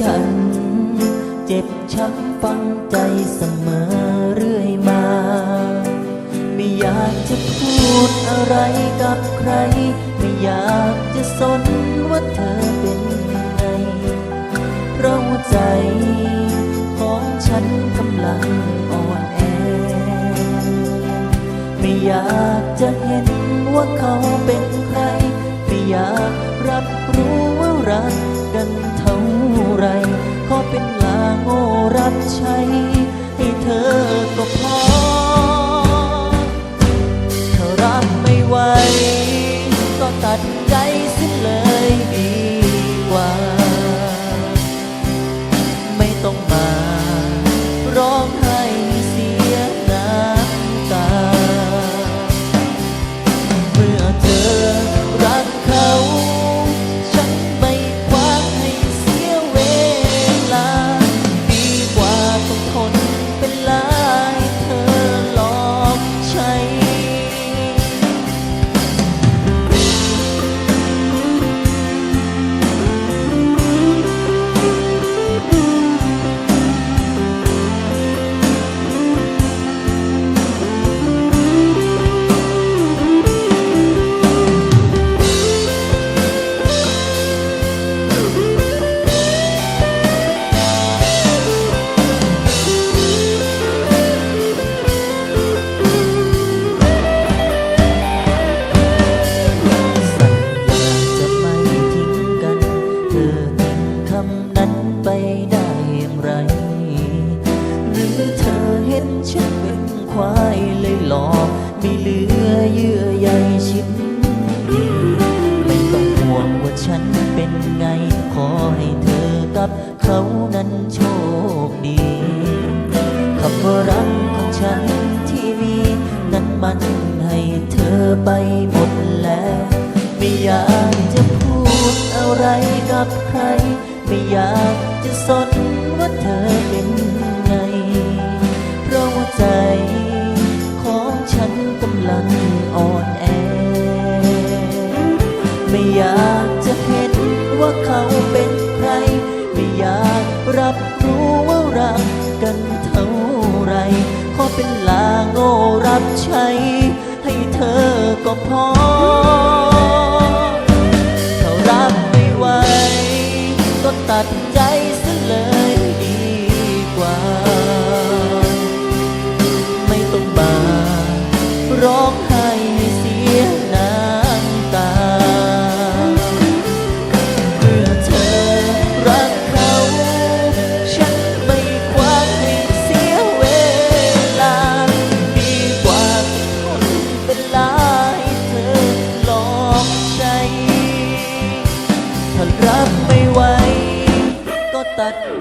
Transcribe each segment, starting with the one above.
เจ็บช้ำฟังใจเสมอเรื่อยมา ไม่อยากจะพูดอะไรกับใคร ไม่อยากจะสนว่าเธอเป็นไงเพราะใจของฉันกำลังอ่อนแอ ไม่อยากจะเห็นว่าเขาเป็นใคร ไม่อยากรับรู้ว่ารักกันเท่า ไร ก็เป็นลาโง่รับใช้ให้เธอก็พอถ้ารักไม่ไหวก็ตัดใจสิ้นเลย ควายเลยหลอกไม่เหลือเยื่อใยชิ้นดีไม่ต้องห่วงว่าฉันเป็นไง ขอให้เธอกับเขานั้นโชคดีคำว่ารักของฉันที่มีนั้นมันให้เธอไปหมดแล้ว ไม่อยากจะพูดอะไรกับใคร ไม่อยากจะสนว่าเธอเป็น ว่าเขาเป็นใคร ไม่อยากรับรู้ว่ารักกันเท่าไร ขอเป็นลาโง่รับใช้ ให้เธอก็พอถ้ารับไม่ไหวก็ตัดใจ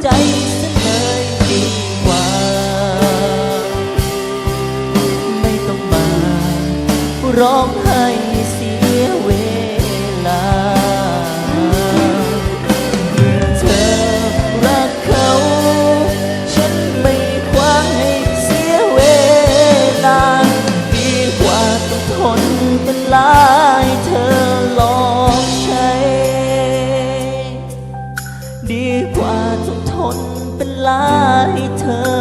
ใจซะเลยดีกว่า ไม่ต้องมาร้องไห้เสียเวลาเธอรักเขา ฉันไม่คว้าให้เสียเวลา ดีกว่าต้องทนเป็นลา คนเป็นลายเธอ